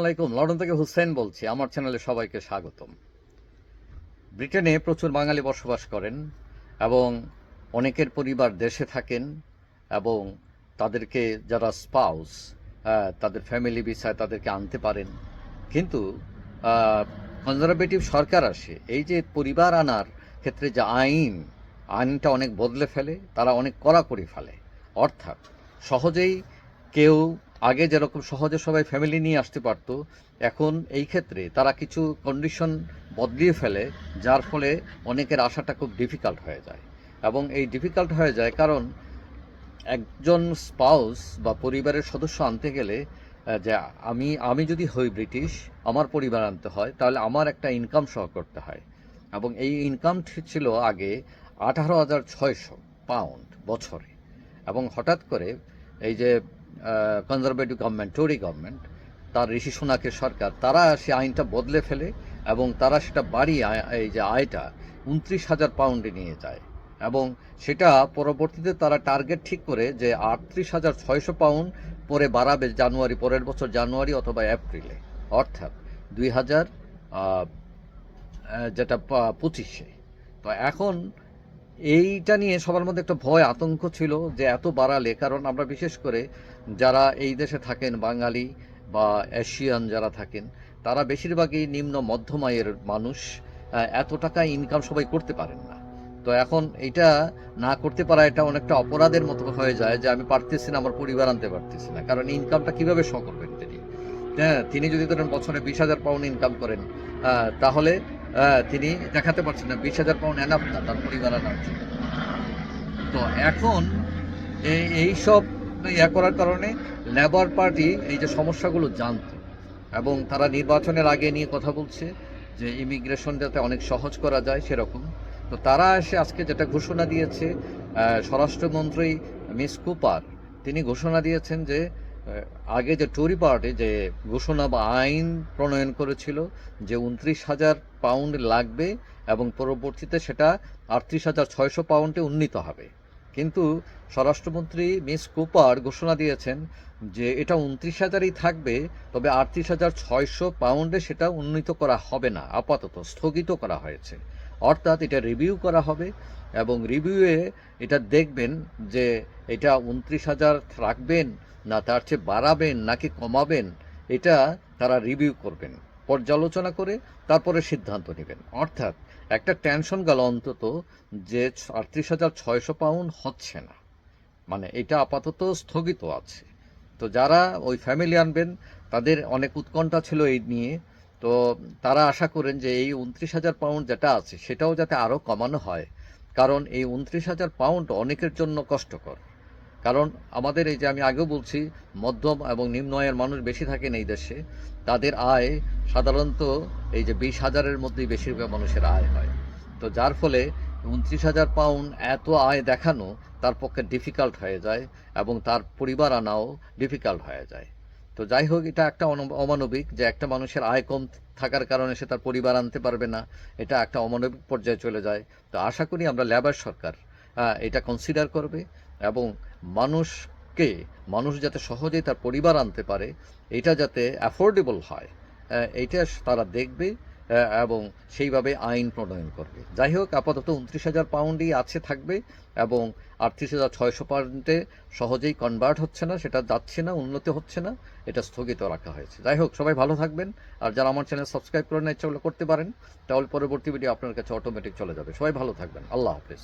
আলাইকুম লন্ডন থেকে হুসেন বলছি। আমার চ্যানেলে সবাইকে স্বাগতম। ব্রিটেনে প্রচুর বাঙালি বসবাস করেন এবং অনেকের পরিবার দেশে থাকেন এবং তাদেরকে যারা স্পাউস তাদের ফ্যামিলি ভিসায় তাদেরকে আনতে পারেন। কিন্তু কনজারভেটিভ সরকার আসে, এই যে পরিবার আনার ক্ষেত্রে যে আইন, আইনটা অনেক বদলে ফেলে, তারা অনেক কড়াকড়ি ফেলে। অর্থাৎ সহজেই কেউ আগে যেরকম সহজে সবাই ফ্যামিলি নিয়ে আসতে পারতো, এখন এই ক্ষেত্রে তারা কিছু কন্ডিশন বদলিয়ে ফেলে, যার ফলে অনেকের আসাটা খুব ডিফিকাল্ট হয়ে যায়। এবং এই ডিফিকাল্ট হয়ে যায় কারণ একজন স্পাউস বা পরিবারের সদস্য আনতে গেলে যে আমি আমি যদি হই ব্রিটিশ, আমার পরিবার আনতে হয়, তাহলে আমার একটা ইনকাম সহ করতে হয়। এবং এই ইনকাম ছিল আগে আঠারো হাজার ছয়শো পাউন্ড বছরে। এবং হঠাৎ করে এই যে কনজারভেটিভ গভর্নমেন্ট টরি গভর্নমেন্ট তার ঋষি সোনাকের সরকার, তারা সে আইনটা বদলে ফেলে এবং তারা সেটা বাড়িয়ে এই যে আয়টা উনত্রিশ হাজার পাউন্ডে নিয়ে যায়। এবং সেটা পরবর্তীতে তারা টার্গেট ঠিক করে যে আটত্রিশ হাজার ছয়শো পাউন্ড পরে বাড়াবে জানুয়ারি, পরের বছর জানুয়ারি অথবা এপ্রিলে। অর্থাৎ দুই হাজার যেটা পঁচিশে। তো এখন এইটা নিয়ে সবার মধ্যে একটা ভয়, আতঙ্ক ছিল যে এত বাড়ালে, কারণ আমরা বিশেষ করে যারা এই দেশে থাকেন, বাঙালি বা এশিয়ান যারা থাকেন, তারা বেশিরভাগই নিম্ন মধ্যম আয়ের মানুষ এত টাকা ইনকাম সবাই করতে পারেন না। তো এখন এটা না করতে পারা এটা অনেকটা অপরাধের মতো হয়ে যায় যে আমি পারতেছি না, আমার পরিবার আনতে পারতেছি না। কারণ ইনকামটা কীভাবে শ করবেন তিনি? হ্যাঁ তিনি যদি ধরেন বছরে বিশ হাজার পাউন্ড ইনকাম করেন তাহলে তিনি দেখাতে পারছেন না। বিশ হাজার পাউন্ড এনাফ না, তার পরিবার আনার তো এখন এই এইসব ইয়া করার কারণে লেবার পার্টি এই যে সমস্যাগুলো জানতো এবং তারা নির্বাচনের আগে নিয়ে কথা বলছে যে ইমিগ্রেশন যাতে অনেক সহজ করা যায় সেরকম। তো তারা এসে আজকে যেটা ঘোষণা দিয়েছে স্বরাষ্ট্রমন্ত্রী মিস কুপার, তিনি ঘোষণা দিয়েছেন যে আগে যে টরি পার্টি, যে ঘোষণা বা আইন প্রণয়ন করেছিল যে উনত্রিশ হাজার পাউন্ড লাগবে এবং পরবর্তীতে সেটা আটত্রিশ হাজার ছয়শো পাউন্ডে উন্নীত হবে। কিন্তু স্বরাষ্ট্রমন্ত্রী মিস কুপার ঘোষণা দিয়েছেন যে এটা উনত্রিশ হাজারই থাকবে, তবে আটত্রিশ হাজার ছয়শো পাউন্ডে সেটা উন্নীত করা হবে না, আপাতত স্থগিত করা হয়েছে। অর্থাৎ এটা রিভিউ করা হবে এবং রিভিউয়ে এটা দেখবেন যে এটা উনত্রিশ হাজার রাখবেন না তার চেয়ে বাড়াবেন নাকি কমাবেন, এটা তারা রিভিউ করবেন, পর্যালোচনা করে তারপরে সিদ্ধান্ত নেবেন। অর্থাৎ একটা টেনশন গেল অন্তত যে আটত্রিশ হাজার ছয়শো পাউন্ড হচ্ছে না। মানে এটা আপাতত স্থগিত আছে। তো যারা ওই ফ্যামিলি আনবেন, তাদের অনেক উৎকণ্ঠা ছিল এই নিয়ে। তো তারা আশা করেন যে এই উনত্রিশ হাজার পাউন্ড যেটা আছে, সেটাও যাতে আরও কমানো হয়। কারণ এই উনত্রিশ হাজার পাউন্ড অনেকের জন্য কষ্টকর। কারণ আমাদের এই যে আমি আগেও বলছি, মধ্যম এবং নিম্ন আয়ের মানুষ বেশি থাকেন এই দেশে, তাদের আয় সাধারণত এই যে বিশ হাজারের মধ্যেই বেশিরভাগ মানুষের আয় হয়। তো যার ফলে উনত্রিশ হাজার পাউন্ড এত আয় দেখানো তার পক্ষে ডিফিকাল্ট হয়ে যায় এবং তার পরিবার আনাও ডিফিকাল্ট হয়ে যায়। তো যাই হোক, এটা একটা অমানবিক যে একটা মানুষের আয় কম থাকার কারণে সে তার পরিবার আনতে পারবে না, এটা একটা অমানবিক পর্যায়ে চলে যায়। তো আশা করি আমরা লেবার সরকার এটা কনসিডার করবে এবং মানুষকে, মানুষ যাতে সহজেই তার পরিবার আনতে পারে, এটা যাতে অ্যাফোর্ডেবল হয় এইটা তারা দেখবে এবং সেইভাবে আইন প্রণয়ন করবে। যাই হোক, আপাতত উনত্রিশ হাজার পাউন্ডই আছে, থাকবে, এবং আটত্রিশ হাজার ছয়শো পাউন্ডে সহজেই কনভার্ট হচ্ছে না, সেটা যাচ্ছে না, উন্নতি হচ্ছে না, এটা স্থগিত রাখা হয়েছে। যাই হোক, সবাই ভালো থাকবেন, আর যারা আমার চ্যানেল সাবস্ক্রাইব করে না ইচ্ছা করতে পারেন, তাহলে পরবর্তী ভিডিও আপনার কাছে অটোমেটিক চলে যাবে। সবাই ভালো থাকবেন, আল্লাহ হাফিজ।